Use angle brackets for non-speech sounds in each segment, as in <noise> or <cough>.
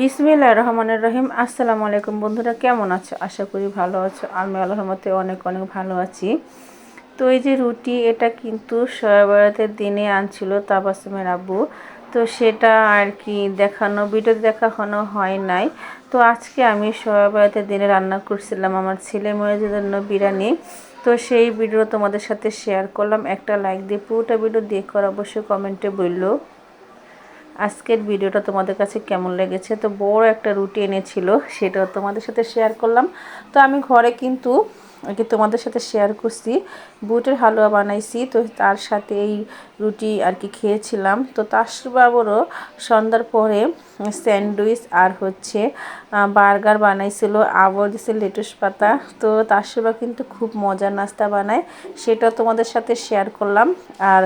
বিসমিল্লাহ রহমানের রহিম। আসসালামু আলাইকুম বন্ধুরা, কেমন আছো? আশা করি ভালো আছো। আমি আল্লাহর মতে অনেক অনেক ভালো আছি। তো এই যে রুটি, এটা কিন্তু সয়াবরাতের দিনে আনছিল তাবাসুমের আব্বু। তো সেটা আর কি দেখানো, ভিডিও দেখানো হয় নাই। তো আজকে আমি সয়াবরাতের দিনে রান্না করছিলাম আমার ছেলে মেয়েদের জন্য বিরিয়ানি। তো সেই ভিডিও তোমাদের সাথে শেয়ার করলাম। একটা লাইক দিয়ে পুরোটা ভিডিও দেখো অবশ্যই কমেন্টে বলল। আজকের ভিডিওটা তোমাদের কাছে কেমন লেগেছে? তো বড় একটা রুটি এনেছিল, সেটাও তোমাদের সাথে শেয়ার করলাম। তো আমি ঘরে কিন্তু কি তোমাদের সাথে শেয়ার করছি। বুটের হালুয়া বানাইছি, তো তার সাথে এই রুটি আর কি খেয়েছিলাম। তো তাসবাবরও সন্ধ্যার পরে স্যান্ডউইচ আর হচ্ছে বার্গার বানাইছিল, আবার দিছে লেটুস পাতা। তো তাসবা কিন্তু খুব মজার নাস্তা বানায় সেটা তোমাদের সাথে শেয়ার করলাম। আর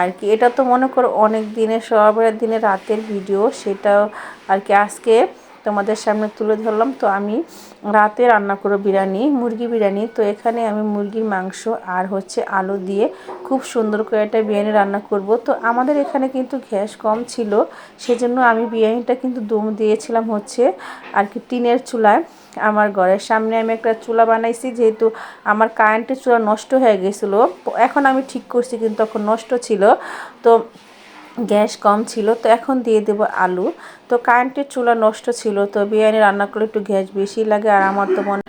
আর কি এটা তো মনে করো অনেক দিনের, সবার দিনে রাতের ভিডিও সেটাও আর কি আজকে তোমাদের সামনে তুলে ধরলাম। তো আমি রাতে রান্না করো বিরিয়ানি, মুরগি বিরিয়ানি। তো এখানে আমি মুরগির মাংস আর হচ্ছে আলু দিয়ে খুব সুন্দর করে একটা বিরিয়ানি রান্না করব। তো আমাদের এখানে কিন্তু গ্যাস কম ছিল, সেজন্য আমি বিরিয়ানিটা কিন্তু দম দিয়েছিলাম হচ্ছে আর কি টিনের চুলায় আমার ঘরের সামনে। আমি একটা চুলা বানাইছি, যেহেতু আমার কারেন্টের চুলা নষ্ট হয়ে গেছিল। এখন আমি ঠিক করছি কিন্তু তখন নষ্ট ছিল। তো গ্যাস কম ছিল, তো এখন দিয়ে দেব আলু। তো কারেন্টের চুলা নষ্ট ছিল, তো বিরিয়ানি রান্না করলে একটু গ্যাস বেশি লাগে, আর আমার তো মনে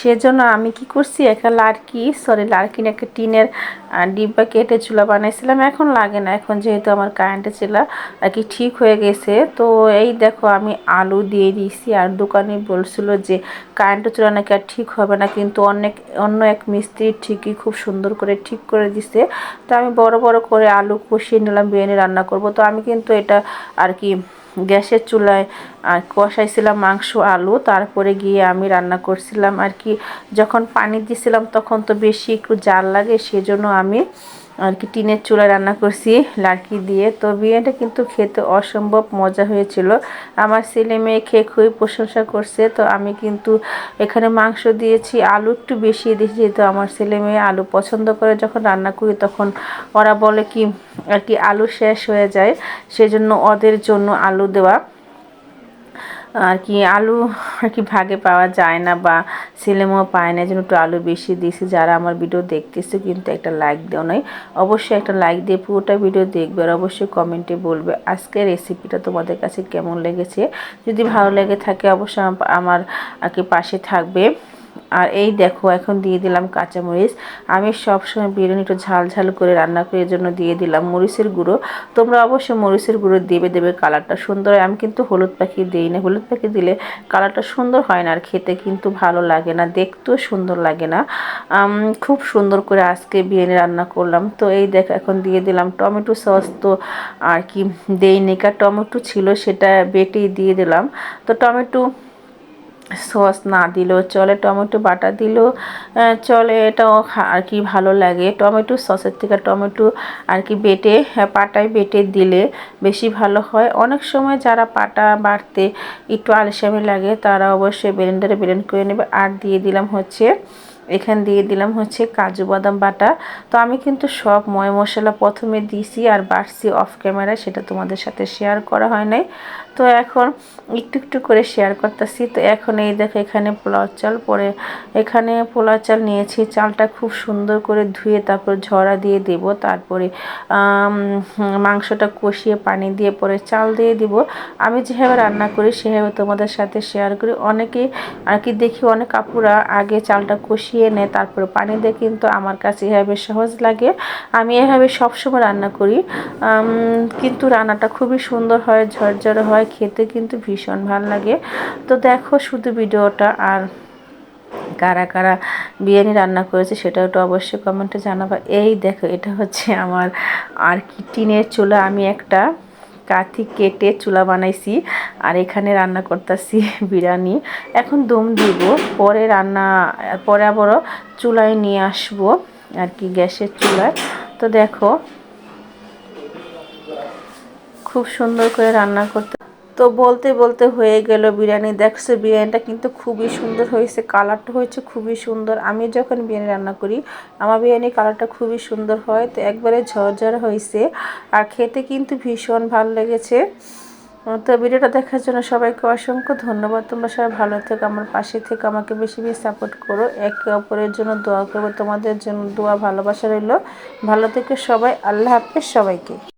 সেজন্য আমি কি করছি, একটা লাড়কি সরি লাড়কিন একটা টিনের ডিব্বা কেটে চুলা বানাইছিলাম, এখন লাগে না, এখন যেহেতু আমার কারেন্টের চুলা, আর কি ঠিক হয়ে গেছে, তো এই দেখো আমি আলু দিয়ে দিয়েছি, আর দোকানে বলছিল যে কারেন্টের চুলা নাকি আর ঠিক হবে না, কিন্তু অনেক, অন্য এক মিস্ত্রি ঠিকই খুব সুন্দর করে ঠিক করে দিছে, তো আমি বড় বড় করে আলু কষিয়ে নিলাম, বিরিয়ানি রান্না করব, তো আমি কিন্তু এটা আর কি গ্যাসের চুলায় আর কষাইছিলাম মাংস, আলু, তারপরে গিয়ে আমি রান্না করছিলাম আর কি। যখন পানি দিছিলাম তখন তো বেশি একটু জাল লাগে, সেজন্য আমি আর কি টিনের চুলায় রান্না করছি, লাড়কি দিয়ে। তো বিরিয়ানিটা কিন্তু খেতে অসম্ভব মজা হয়েছিল। আমার ছেলে মেয়ে খেয়ে খুবই প্রশংসা করছে। তো আমি কিন্তু এখানে মাংস দিয়েছি, আলু একটু বেশি দিয়েছি। যেহেতু আমার ছেলে মেয়ে আলু পছন্দ করে যখন রান্না করি, তখন ওরা বলে কি, আর কি আলু শেষ হয়ে যায়। সেজন্য ওদের জন্য আলু দেওয়া। আর কি আলু আর কি ভাগে পাওয়া যায় না বা সিলেমও পায় না যেন একটু আলু বেশি দিয়েছি। যারা আমার ভিডিও দেখতেছে কিন্তু একটা লাইক দেওয়া নয় অবশ্যই একটা লাইক দিয়ে পুরোটা ভিডিও দেখবে আর অবশ্যই কমেন্টে বলবে আজকে রেসিপিটা তোমাদের কাছে কেমন লেগেছে। যদি ভালো লেগে থাকে অবশ্যই আমার আর কি পাশে থাকবে। আর এই দেখো, এখন দিয়ে দিলাম কাঁচামরিচ। আমি সবসময় বিরিয়ানি একটু ঝাল ঝাল করে রান্না করে জন্য দিয়ে দিলাম মরিচের গুঁড়ো। তোমরা অবশ্যই মরিচের গুঁড়ো দেবে দেবে কালারটা সুন্দর। আমি কিন্তু হলুদ পাখি দিই না। হলুদ পাখি দিলে কালারটা সুন্দর হয় না আর খেতে কিন্তু ভালো লাগে না, দেখতেও সুন্দর লাগে না। খুব সুন্দর করে আজকে বিরিয়ানি রান্না করলাম। তো এই দেখ, এখন দিয়ে দিলাম টমেটো সস। তো আর কি দেই নেকা টমেটো ছিল, সেটা বেটেই দিয়ে দিলাম। তো টমেটো সস না দিলেও চলে, টমেটো বাটা দিলেও চলে, এটাও আর কি ভালো লাগে। টমেটো সসের থেকে টমেটো আর কি বেটে পাটায় বেটে দিলে বেশি ভালো হয়। অনেক সময় যারা পাটা বাড়তে একটু আলসামি লাগে, তারা অবশ্যই ব্লেন্ডারে ব্লেন্ড করে নেবে। আর দিয়ে দিলাম হচ্ছে এখান দিয়ে দিলাম হচ্ছে কাজু বাদাম বাটা। তো আমি কিন্তু সব ময় মশলা প্রথমে দিছি আর বাড়ছি অফ ক্যামেরায় সেটা তোমাদের সাথে শেয়ার করা হয় নাই। তো এখন একটু একটু করে শেয়ার করতেছি। তো এখন এই দেখো এখানে পোলাও চাল, পরে এখানে পোলাও চাল নিয়েছি। চালটা খুব সুন্দর করে ধুয়ে তারপর ঝরা দিয়ে দেব। তারপরে মাংসটা কষিয়ে পানি দিয়ে পরে চাল দিয়ে দিব। আমি যেভাবে রান্না করি, সেভাবে তোমাদের সাথে শেয়ার করি। অনেকেই আর কি দেখি, অনেক কাপুরা আগে চালটা কষিয়ে নেয় তারপরে পানি দিয়ে কিন্তু আমার কাছে এভাবে সহজ লাগে। আমি এভাবে সবসময় রান্না করি। কিন্তু রান্নাটা খুবই সুন্দর হয়, ঝরঝরে হয় হয় খেতে কিন্তু ভীষণ ভালো লাগে। তো দেখো শুধু ভিডিওটা আর কারা কারা বিরিয়ানি রান্না করেছে সেটাও একটু অবশ্যই কমেন্টে জানাব। এই দেখো, এটা হচ্ছে আমার আর কি টিনের চুলা, আমি একটা কাঠি কেটে চুলা বানাইছি আর এখানে রান্না করতেছি <laughs> বিরিয়ানি। এখন দম দিব, পরে রান্না, পরে আবার চুলায় নিয়ে আসব আর কি, গ্যাসের চুলায়। তো দেখো, খুব সুন্দর করে রান্না করতে তো বলতে বলতে হয়ে গেল বিরিয়ানি। দেখছ, বিরিয়ানিটা কিন্তু খুবই সুন্দর হয়েছে, কালারটা হয়েছে খুবই সুন্দর। আমি যখন বিরিয়ানি রান্না করি, আমার বিরিয়ানি কালারটা খুবই সুন্দর হয়, তো একবারে ঝরঝর হয়েছে। আর খেতে কিন্তু ভীষণ ভালো লেগেছে। তো ভিডিওটা দেখার জন্য সবাইকে অসংখ্য ধন্যবাদ। তোমরা সবাই ভালো থেকো, আমার পাশে থেকে, আমাকে বেশি বেশি সাপোর্ট করো। একে অপরের জন্য দোয়া করব, তোমাদের জন্য দোয়া, ভালোবাসা রইল। ভালো থেকে সবাই, আল্লাহ হাফেজ সবাইকে।